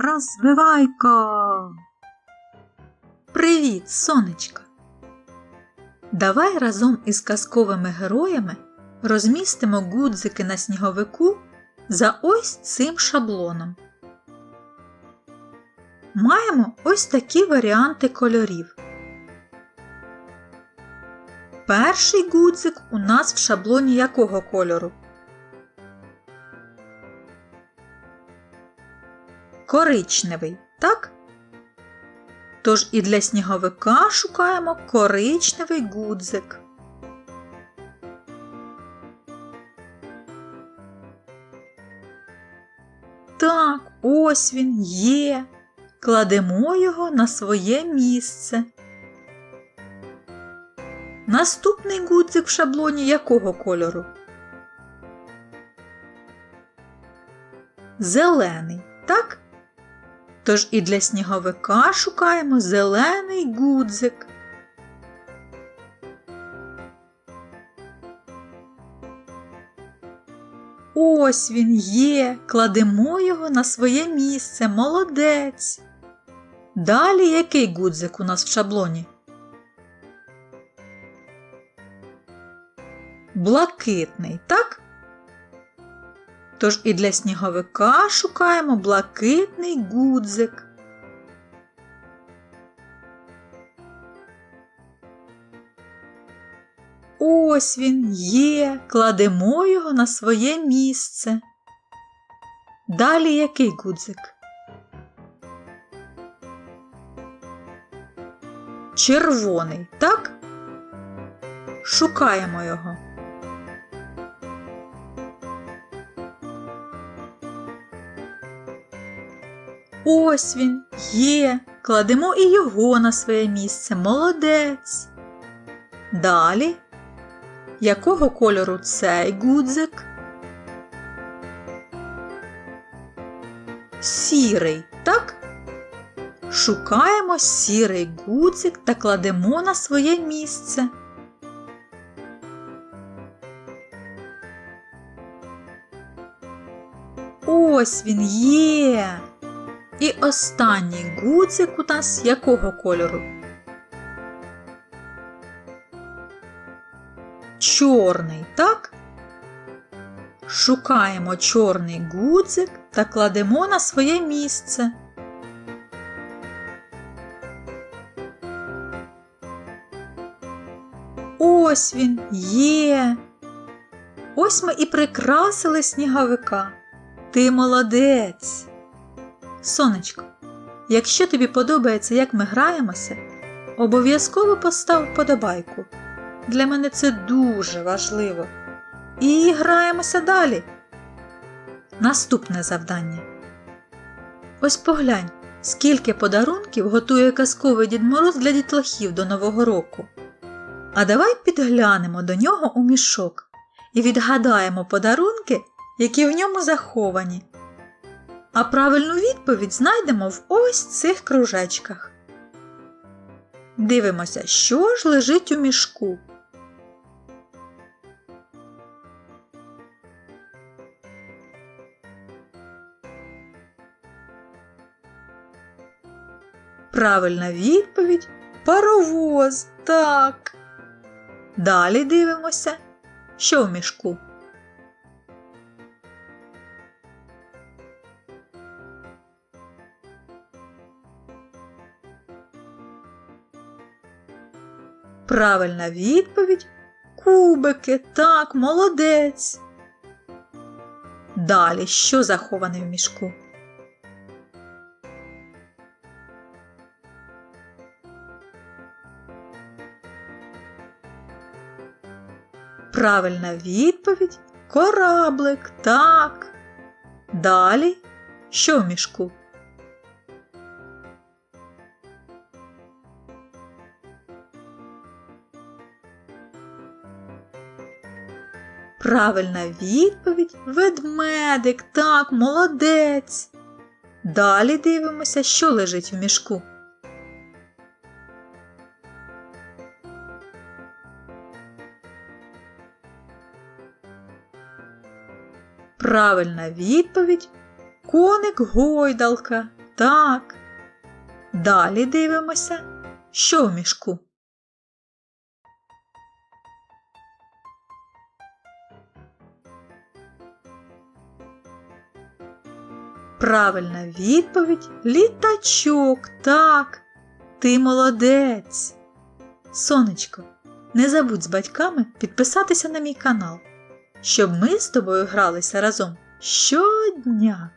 Розвивайко! Привіт, сонечко! Давай разом із казковими героями розмістимо гудзики на сніговику за ось цим шаблоном. Маємо ось такі варіанти кольорів. Перший гудзик у нас в шаблоні якого кольору? Коричневий, так? Тож і для сніговика шукаємо коричневий гудзик. Так, ось він є. Кладемо його на своє місце. Наступний гудзик в шаблоні якого кольору? Зелений, так? Тож і для сніговика шукаємо зелений гудзик. Ось він є, кладемо його на своє місце, молодець. Далі який гудзик у нас в шаблоні? Блакитний, так? Тож і для сніговика шукаємо блакитний гудзик. Ось він є, кладемо його на своє місце. Далі який гудзик? Червоний, так? Шукаємо його. Ось він є. Кладемо і його на своє місце. Молодець. Далі. Якого кольору цей гудзик? Сірий, так? Шукаємо сірий гудзик та кладемо на своє місце. Ось він є. І останній гудзик у нас якого кольору? Чорний, так? Шукаємо чорний гудзик та кладемо на своє місце. Ось він є. Ось ми і прикрасили сніговика. Ти молодець. Сонечко, якщо тобі подобається, як ми граємося, обов'язково постав вподобайку. Для мене це дуже важливо. І граємося далі. Наступне завдання. Ось поглянь, скільки подарунків готує казковий Дід Мороз для дітлахів до Нового року. А давай підглянемо до нього у мішок і відгадаємо подарунки, які в ньому заховані. А правильну відповідь знайдемо в ось цих кружечках. Дивимося, що ж лежить у мішку. Правильна відповідь паровоз. Так. Далі дивимося, що в мішку. Правильна відповідь кубики. Так, молодець. Далі що заховане в мішку? Правильна відповідь кораблик. Так. Далі що в мішку? Правильна відповідь ведмедик. Так, молодець. Далі дивимося, що лежить в мішку. Правильна відповідь коник гойдалка. Так. Далі дивимося, що в мішку. Правильна відповідь літачок. Так, ти молодець. Сонечко, не забудь з батьками підписатися на мій канал, щоб ми з тобою гралися разом щодня.